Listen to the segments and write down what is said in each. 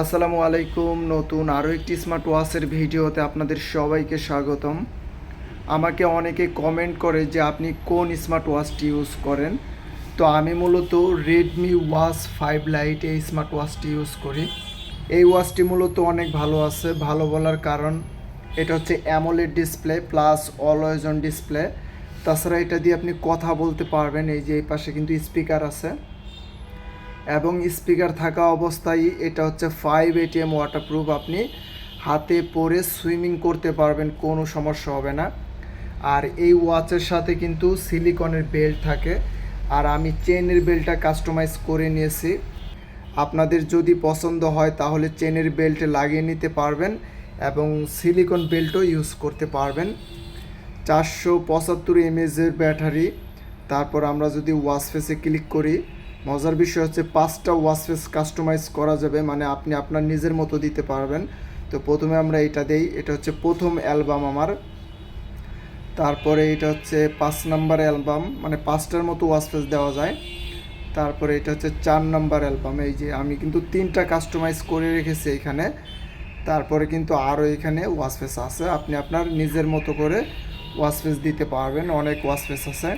আসসালামু আলাইকুম। নতুন আরও একটি স্মার্ট ওয়াচের ভিডিওতে আপনাদের সবাইকে স্বাগতম। আমাকে অনেকে কমেন্ট করে যে আপনি কোন স্মার্ট ওয়াচটি ইউজ করেন। তো আমি মূলত রেডমি ওয়াচ ফাইভ লাইট এই স্মার্ট ওয়াচটি ইউজ করি। এই ওয়াচটি মূলত অনেক ভালো আছে। ভালো বলার কারণ, এটা হচ্ছে AMOLED display plus always on display তাছাড়া এটা দিয়ে আপনি কথা বলতে পারবেন। এই যে এই পাশে কিন্তু স্পিকার আছে। এবং স্পিকার থাকা অবস্থায় এটা হচ্ছে ফাইভ এটিএম ওয়াটারপ্রুফ আপনি হাতে পরে সুইমিং করতে পারবেন, কোনো সমস্যা হবে না। আর এই ওয়াচের সাথে কিন্তু সিলিকনের বেল্ট থাকে। আর আমি চেনের বেল্টটা কাস্টমাইজ করে নিয়েছি। আপনাদের যদি পছন্দ হয় তাহলে চেনের বেল্ট লাগিয়ে নিতে পারবেন এবং সিলিকন বেল্টও ইউজ করতে পারবেন। চারশো পঁচাত্তর এমএজের ব্যাটারি তারপর আমরা যদি ওয়াশ ফেসে ক্লিক করি মজার বিষয় হচ্ছে পাঁচটা ওয়াশ ফেস কাস্টমাইজ করা যাবে মানে আপনি আপনার নিজের মতো দিতে পারবেন। তো প্রথমে আমরা এটা দেই, এটা হচ্ছে প্রথম অ্যালবাম আমার। তারপরে এটা হচ্ছে পাঁচ নাম্বার অ্যালবাম মানে পাঁচটার মতো ওয়াশ ফেস দেওয়া যায়। তারপরে এটা হচ্ছে চার নাম্বার অ্যালবাম, এই যে আমি কিন্তু তিনটা কাস্টমাইজ করে রেখেছি এখানে। তারপরে কিন্তু আরও এখানে ওয়াশ ফেস আছে, আপনি আপনার নিজের মতো করে ওয়াশ ফেস দিতে পারবেন, অনেক ওয়াশ ফেস আছে।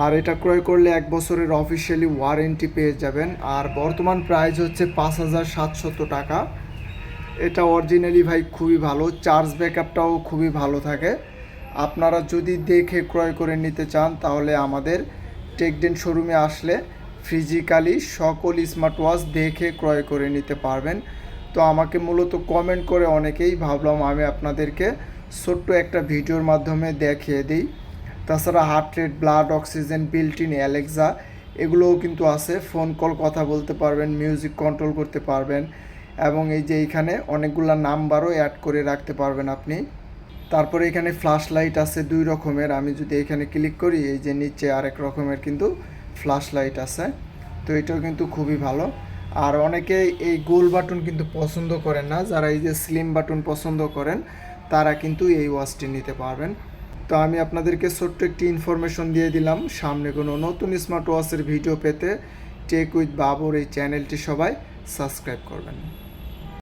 আর এটা ক্রয় করলে এক বছরের অফিসিয়ালি ওয়ারেন্টি পেয়ে যাবেন। আর বর্তমান প্রাইস হচ্ছে পাঁচ হাজার সাতশত টাকা। এটা অরিজিনালি ভাই খুবই ভালো চার্জ ব্যাকআপটাও খুবই ভালো থাকে। আপনারা যদি দেখে ক্রয় করে নিতে চান, তাহলে আমাদের টেকডেন শোরুমে আসলে ফিজিক্যালি সকল স্মার্ট ওয়াচ দেখে ক্রয় করে নিতে পারবেন। তো আমাকে মূলত কমেন্ট করে অনেকেই ভাবলাম আমি আপনাদেরকে ছোট্ট একটা ভিডিওর মাধ্যমে দেখিয়ে দিই। তাছাড়া heart rate blood oxygen built in Alexa এগুলোও কিন্তু আছে। ফোন কল কথা বলতে পারবেন মিউজিক কন্ট্রোল করতে পারবেন এবং এই যে এখানে অনেকগুলো নাম্বারও অ্যাড করে রাখতে পারবেন আপনি। তারপরে এখানে ফ্ল্যাশ লাইট আছে দুই রকমের। আমি যদি এখানে ক্লিক করি, এই যে নিচে আরেক রকমের কিন্তু ফ্ল্যাশ লাইট আছে। তো এটাও কিন্তু খুবই ভালো। আর অনেকে এই গোল বাটন কিন্তু পছন্দ করেন না। যারা এই যে স্লিম বাটন পছন্দ করেন, তারা কিন্তু এই ওয়াচটি নিতে পারবেন। তো আমি আপনাদেরকে ছোট্ট একটি ইনফরমেশন দিয়ে দিলাম। সামনে কোনো নতুন স্মার্ট ওয়াচের ভিডিও পেতে টেক উইথ বাবর এই চ্যানেলটি সবাই সাবস্ক্রাইব করবেন।